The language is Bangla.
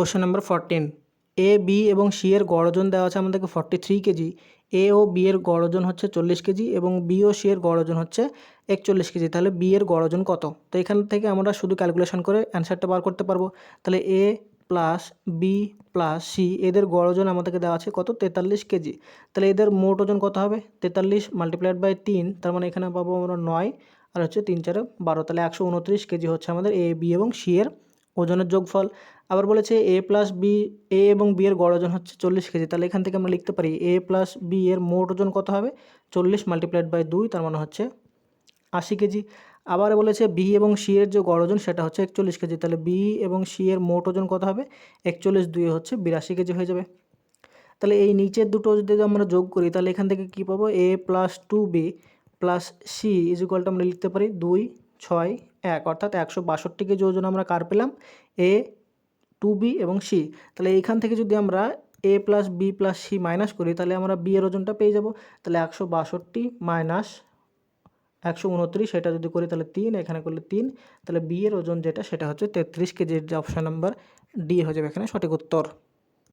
Question number fourteen A B এবং সি এর গড় ওজন দেওয়া আছে আমাদেরকে ফর্টি থ্রি কেজি। এ ও বি এর গড় হচ্ছে চল্লিশ কেজি এবং বি ও সি এর গড় ওজন হচ্ছে একচল্লিশ কেজি। তাহলে বি এর গড় কত? তো এখান থেকে আমরা শুধু ক্যালকুলেশন করে অ্যান্সারটা বার করতে পারব। তাহলে A plus B plus C এদের গড় ওজন আমাদেরকে দেওয়া আছে কত? তেতাল্লিশ কেজি। তাহলে এদের মোট ওজন কত হবে? তেতাল্লিশ মাল্টিপ্লাইড বাই তিন, তার মানে এখানে পাবো আমরা নয়, আর হচ্ছে তিন চারে বারো। তাহলে একশো উনত্রিশ কেজি হচ্ছে আমাদের এ বি এবং সি এর ওজনের যোগফল। আবার বলেছে এ প্লাস বি এ এবং বি এর গড় ওজন হচ্ছে চল্লিশ কেজি। তাহলে এখান থেকে আমরা লিখতে পারি এ প্লাস বি এর মোট ওজন কত হবে? চল্লিশ মাল্টিপ্লাইড বাই দুই, তার মানে হচ্ছে আশি কেজি। আবার বলেছে বি এবং সি এর যে গড় ওজন, সেটা হচ্ছে একচল্লিশ কেজি। তাহলে বি এবং সি এর মোট ওজন কত হবে? একচল্লিশ দুই হচ্ছে বিরাশি কেজি হয়ে যাবে। তাহলে এই নিচের দুটো যদি আমরা যোগ করি, তাহলে এখান থেকে কী পাবো? A plus two B plus C is আমরা লিখতে পারি দুই ছয়, এক, অর্থাৎ একশো বাষট্টি কেজি ওজন আমরা কার পেলাম? এ টু বি এবং সি তাহলে এইখান থেকে যদি আমরা A plus B plus C minus করি, তাহলে আমরা বি এর ওজনটা পেয়ে যাব। তাহলে একশো বাষট্টি মাইনাস একশো উনত্রিশ সেটা যদি করি তাহলে তিন, এখানে করলে তিন। তাহলে বি এর ওজন যেটা, সেটা হচ্ছে তেত্রিশ কেজির যে অপশান নাম্বার ডি হয়ে যাবে এখানে সঠিক উত্তর।